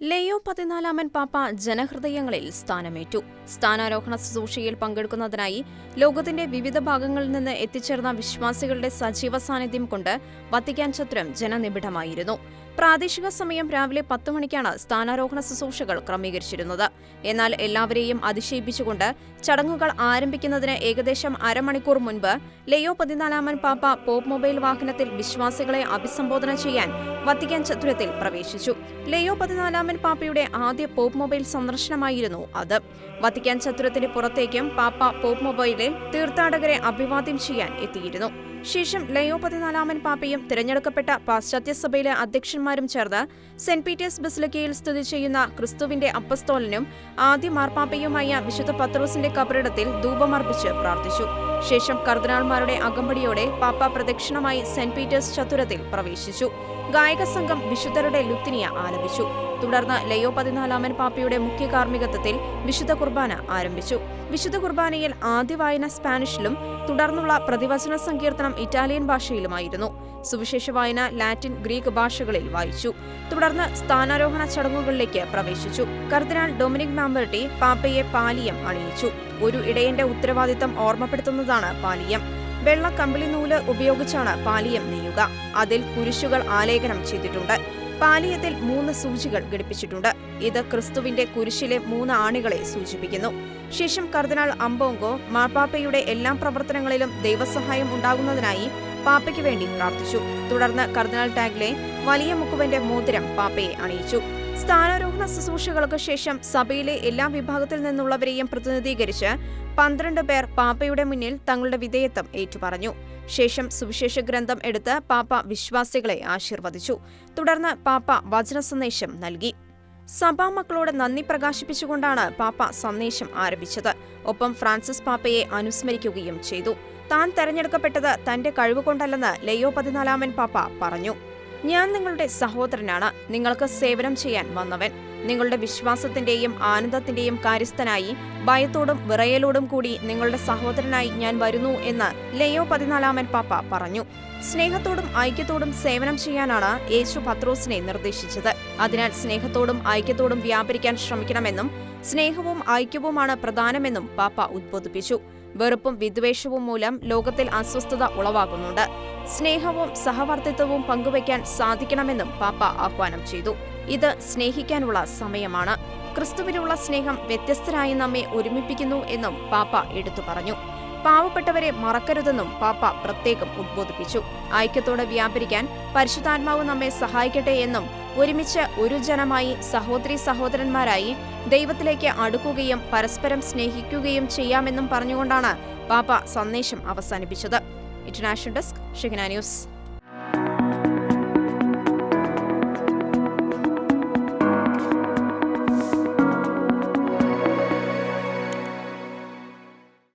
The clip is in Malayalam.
ലെയോ പതിനാലാമൻ പാപ്പ ജനഹൃദയങ്ങളിൽ സ്ഥാനമേറ്റു. സ്ഥാനാരോഹണ ശുശ്രൂഷയിൽ പങ്കെടുക്കുന്നതിനായി ലോകത്തിന്റെ വിവിധ ഭാഗങ്ങളിൽ നിന്ന് എത്തിച്ചേർന്ന വിശ്വാസികളുടെ സജീവ സാന്നിധ്യം കൊണ്ട് വത്തിക്കാൻ ചത്രം ജനനിബിഡമായിരുന്നു. പ്രാദേശിക സമയം രാവിലെ പത്ത് മണിക്കാണ് സ്ഥാനാരോഹണ ശുശ്രൂഷകൾ ക്രമീകരിച്ചിരുന്നത്. എന്നാൽ എല്ലാവരെയും അതിശയിപ്പിച്ചുകൊണ്ട് ചടങ്ങുകൾ ആരംഭിക്കുന്നതിന് ഏകദേശം അരമണിക്കൂർ മുൻപ് ലെയോ പതിനാലാമൻ പാപ്പ പോപ്പ് മൊബൈൽ വാഹനത്തിൽ വിശ്വാസികളെ അഭിസംബോധന ചെയ്യാൻ വത്തിക്കാൻ ചത്രത്തിൽ പ്രവേശിച്ചു. ലെയോ പതിനാലാമൻ പാപ്പയുടെ ആദ്യ പോപ്പ് മൊബൈൽ സന്ദർശനമായിരുന്നു അത്. വത്തിക്കാൻ ചത്തുരത്തിന് പുറത്തേക്കും പാപ്പ പോപ്പ് മൊബൈലിൽ തീർത്ഥാടകരെ അഭിവാദ്യം ചെയ്യാൻ എത്തിയിരുന്നു. ശേഷം ലയോ പതിനാലാമൻ പാപ്പയും തിരഞ്ഞെടുക്കപ്പെട്ട പാശ്ചാത്യ സഭയിലെ അധ്യക്ഷന്മാരും ചേർന്ന് സെന്റ് പീറ്റേഴ്സ് ബസിലിക്കയിൽ സ്ഥിതി ചെയ്യുന്ന ക്രിസ്തുവിന്റെ അപ്പസ്തോലനും ആദ്യ മാർപ്പാപ്പയുമായ വിശുദ്ധ പത്രോസിന്റെ കബറിടത്തിൽ ധൂപമർപ്പിച്ച് പ്രാർത്ഥിച്ചു. ശേഷം കർദിനാൾമാരുടെ അകമ്പടിയോടെ പാപ്പ പ്രദക്ഷിണമായി സെന്റ് പീറ്റേഴ്സ് ചത്തുരത്തിൽ പ്രവേശിച്ചു. ഗായക സംഘം വിശുദ്ധരുടെ ലുത്തിനിയ ആലപിച്ചു. തുടർന്ന് ലയോ പതിനാലാമൻ പാപ്പയുടെ മുഖ്യ കാർമ്മികത്വത്തിൽ വിശുദ്ധ കുർബാന ആരംഭിച്ചു. വിശുദ്ധ കുർബാനയിൽ ആദ്യ വായന സ്പാനിഷിലും തുടർന്നുള്ള പ്രതിവചന സങ്കീർത്തനം ഇറ്റാലിയൻ ഭാഷയിലുമായിരുന്നു. സുവിശേഷ വായന ലാറ്റിൻ ഗ്രീക്ക് ഭാഷകളിൽ വായിച്ചു. തുടർന്ന് സ്ഥാനാരോഹണ ചടങ്ങുകളിലേക്ക് പ്രവേശിച്ചു. കർദിനാൾ ഡൊമിനിക് മാമ്പർട്ടി പാപ്പയെ പാലിയം അണിയിച്ചു. ഒരു ഇടയന്റെ ഉത്തരവാദിത്തം ഓർമ്മപ്പെടുത്തുന്നതാണ് പാലിയം. വെള്ള കമ്പിളി നൂൽ ഉപയോഗിച്ചാണ് പാലിയം നെയ്യുക. അതിൽ കുരിശുകൾ ആലേഖനം ചെയ്തിട്ടുണ്ട്. പാലിയത്തിൽ മൂന്ന് സൂചികൾ ഘടിപ്പിച്ചിട്ടുണ്ട്. ഇത് ക്രിസ്തുവിന്റെ കുരിശിലെ മൂന്ന് ആണികളെ സൂചിപ്പിക്കുന്നു. ശേഷം കർദിനാൾ അമ്പോങ്കോ മാർപ്പാപ്പയുടെ എല്ലാ പ്രവർത്തനങ്ങളിലും ദൈവസഹായം ഉണ്ടാകുന്നതിനായി പാപ്പയ്ക്ക് വേണ്ടി പ്രാർത്ഥിച്ചു. തുടർന്ന് കർദിനാൾ ടാഗ്ലെ വലിയ മുക്കുവന്റെ മോതിരം പാപ്പയെ അണിയിച്ചു. സ്ഥാനാരോഹണ ശുശ്രൂഷകൾക്ക് ശേഷം സഭയിലെ എല്ലാ വിഭാഗത്തിൽ നിന്നുള്ളവരെയും പ്രതിനിധീകരിച്ച് പന്ത്രണ്ട് പേർ പാപ്പയുടെ മുന്നിൽ തങ്ങളുടെ വിധേയത്വം ഏറ്റുപറഞ്ഞു. ശേഷം സുവിശേഷ ഗ്രന്ഥം എടുത്ത് പാപ്പ വിശ്വാസികളെ ആശീർവദിച്ചു. തുടർന്ന് പാപ്പ വചന സന്ദേശം നൽകി. സഭാ മക്കളോട് നന്ദി പ്രകാശിപ്പിച്ചുകൊണ്ടാണ് പാപ്പ സന്ദേശം ആരംഭിച്ചത്. ഒപ്പം ഫ്രാൻസിസ് പാപ്പയെ അനുസ്മരിക്കുകയും ചെയ്തു. താൻ തെരഞ്ഞെടുക്കപ്പെട്ടത് തന്റെ കഴിവുകൊണ്ടല്ലെന്ന് ലയോ പതിനാലാമൻ പാപ്പ പറഞ്ഞു. ഞാൻ നിങ്ങളുടെ സഹോദരനാണ്. നിങ്ങൾക്ക് സേവനം ചെയ്യാൻ വന്നവൻ. നിങ്ങളുടെ വിശ്വാസത്തിന്റെയും ആനന്ദത്തിന്റെയും കാര്യസ്ഥനായി ഭയത്തോടും വിറയലോടും കൂടി നിങ്ങളുടെ സഹോദരനായി ഞാൻ വരുന്നു എന്ന് ലയോ പതിനാലാമൻ പാപ്പ പറഞ്ഞു. സ്നേഹത്തോടും ഐക്യത്തോടും സേവനം ചെയ്യാനാണ് യേശു പത്രോസിനെ നിർദ്ദേശിച്ചത്. അതിനാൽ സ്നേഹത്തോടും ഐക്യത്തോടും വ്യാപരിക്കാൻ ശ്രമിക്കണമെന്നും സ്നേഹവും ഐക്യവുമാണ് പ്രധാനമെന്നും പാപ്പ ഉദ്ബോധിപ്പിച്ചു. വെറുപ്പും വിദ്വേഷവും മൂലം ലോകത്തിൽ അസ്വസ്ഥത ഉളവാകുന്നുണ്ട്. സ്നേഹവും സഹവർത്തിത്വവും പങ്കുവയ്ക്കാൻ സാധിക്കണമെന്നും പാപ്പ ആഹ്വാനം ചെയ്തു. ഇത് സ്നേഹിക്കാനുള്ള സമയമാണ്. ക്രിസ്തുവിനുള്ള സ്നേഹം വ്യത്യസ്തരായി നമ്മെ ഒരുമിപ്പിക്കുന്നു എന്നും പാപ്പ എടുത്തു പറഞ്ഞു. പാവപ്പെട്ടവരെ മറക്കരുതെന്നും പാപ്പ പ്രത്യേകം ഉദ്ബോധിപ്പിച്ചു. ഐക്യത്തോടെ വ്യാപരിക്കാൻ പരിശുദ്ധാത്മാവ് നമ്മെ സഹായിക്കട്ടെ എന്നും ഒരുമിച്ച് ഒരു ജനമായി സഹോദരി സഹോദരന്മാരായി ദൈവത്തിലേക്ക് അടുക്കുകയും പരസ്പരം സ്നേഹിക്കുകയും ചെയ്യാമെന്നും പറഞ്ഞുകൊണ്ടാണ് പാപ്പ സന്ദേശം അവസാനിപ്പിച്ചത്. international desk Shekhana News.